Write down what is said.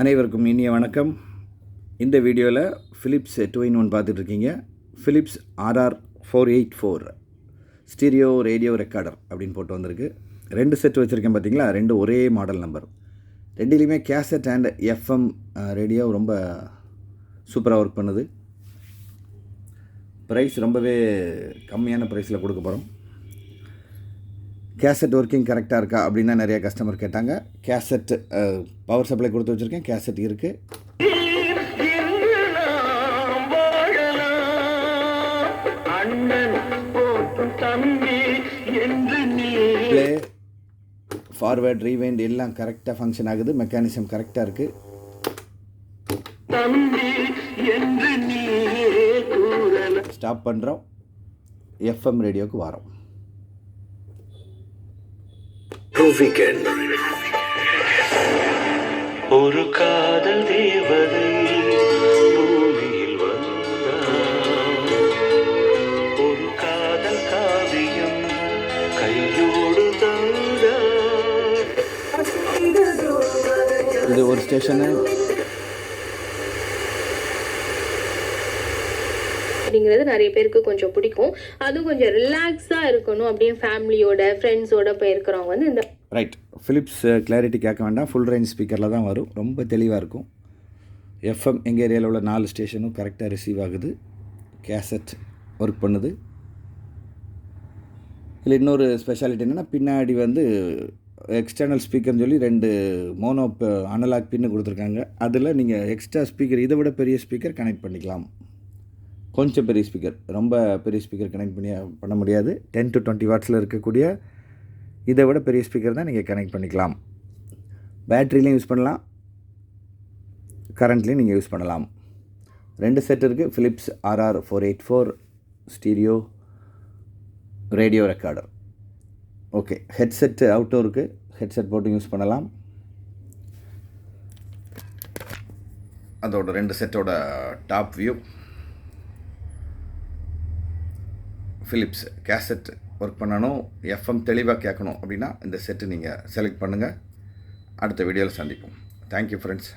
அனைவருக்கும் இனிய வணக்கம். இந்த வீடியோவில் ஃபிலிப்ஸ் டூ இன் ஒன் பார்த்துட்ருக்கீங்க. Philips RR four eight four stereo radio recorder அப்படின்னு போட்டு வந்திருக்கு. ரெண்டு செட் வச்சுருக்கேன் பார்த்தீங்களா ரெண்டு ஒரே மாடல் நம்பர் ரெண்டுலேயுமே கேசட் அண்ட் எஃப்எம் ரேடியோ ரொம்ப சூப்பராக ஒர்க் பண்ணுது. ப்ரைஸ் ரொம்பவே கம்மியான ப்ரைஸில் கொடுக்க போகிறோம் கேசட் ஒர்க்கிங் கரெக்டாக இருக்கா அப்படின்னு நிறைய கஸ்டமர் கேட்டாங்க. கேசட் பவர் சப்ளை கொடுத்து வச்சுருக்கேன். கேசட் இருக்குது நீ ப்ளே ஃபார்வேர்ட் ரீவைண்ட் எல்லாம் கரெக்டாக ஃபங்க்ஷன் ஆகுது. மெக்கானிசம் கரெக்டாக இருக்குது நீ ஸ்டாப் பண்ணுறோம் எஃப்எம் ரேடியோக்கு வரோம். ஒரு காதல் தேவதை பூமியில் ஒரு காதல் காவியம் கையோடு இது ஒரு ஸ்டேஷனு. அப்படிங்கிறது நிறைய பேருக்கு கொஞ்சம் பிடிக்கும். அதுவும் கொஞ்சம் ரிலாக்ஸாக இருக்கணும் அப்படின்னு ஃபேமிலியோட ஃப்ரெண்ட்ஸோட போயிருக்கிறவங்க வந்து இந்த ரைட் ஃபிலிப்ஸ் கிளாரிட்டி கேட்க வேண்டாம். ஃபுல் ரேஞ்ச் ஸ்பீக்கரில் தான் வரும். ரொம்ப தெளிவாக இருக்கும். எஃப்எம் எங்கள் ஏரியாவில் உள்ள நாலு ஸ்டேஷனும் கரெக்டாக ரிசீவ் ஆகுது. கேசட் ஒர்க் பண்ணுது. இதில் இன்னொரு ஸ்பெஷாலிட்டி என்னென்னா பின்னாடி வந்து எக்ஸ்டர்னல் ஸ்பீக்கர்னு சொல்லி ரெண்டு மோனோ அனலாக் பின்னு கொடுத்துருக்காங்க. அதில் நீங்கள் எக்ஸ்ட்ரா ஸ்பீக்கர் இதை விட பெரிய ஸ்பீக்கர் கனெக்ட் பண்ணிக்கலாம். கொஞ்சம் பெரிய ஸ்பீக்கர் ரொம்ப பெரிய ஸ்பீக்கர் கனெக்ட் பண்ணி பண்ண முடியாது. டென் டு டுவெண்ட்டி வாட்ஸில் இருக்கக்கூடிய இதை விட பெரிய ஸ்பீக்கர் தான் நீங்கள் கனெக்ட் பண்ணிக்கலாம். பேட்ரிலையும் யூஸ் பண்ணலாம். கரண்ட்லேயும் நீங்கள் யூஸ் பண்ணலாம். ரெண்டு செட் இருக்குது Philips RR four eight four stereo radio recorder okay headset அவுட்டோருக்கு headset போட்டு யூஸ் பண்ணலாம். அதோட ரெண்டு செட்டோட top view Philips cassette work பண்ணணும் எஃப்எம் தெளிவாக கேட்கணும் அப்படின்னா இந்த செட்டு நீங்கள் செலக்ட் பண்ணுங்கள் அடுத்த வீடியோவில் சந்திப்போம். Thank you friends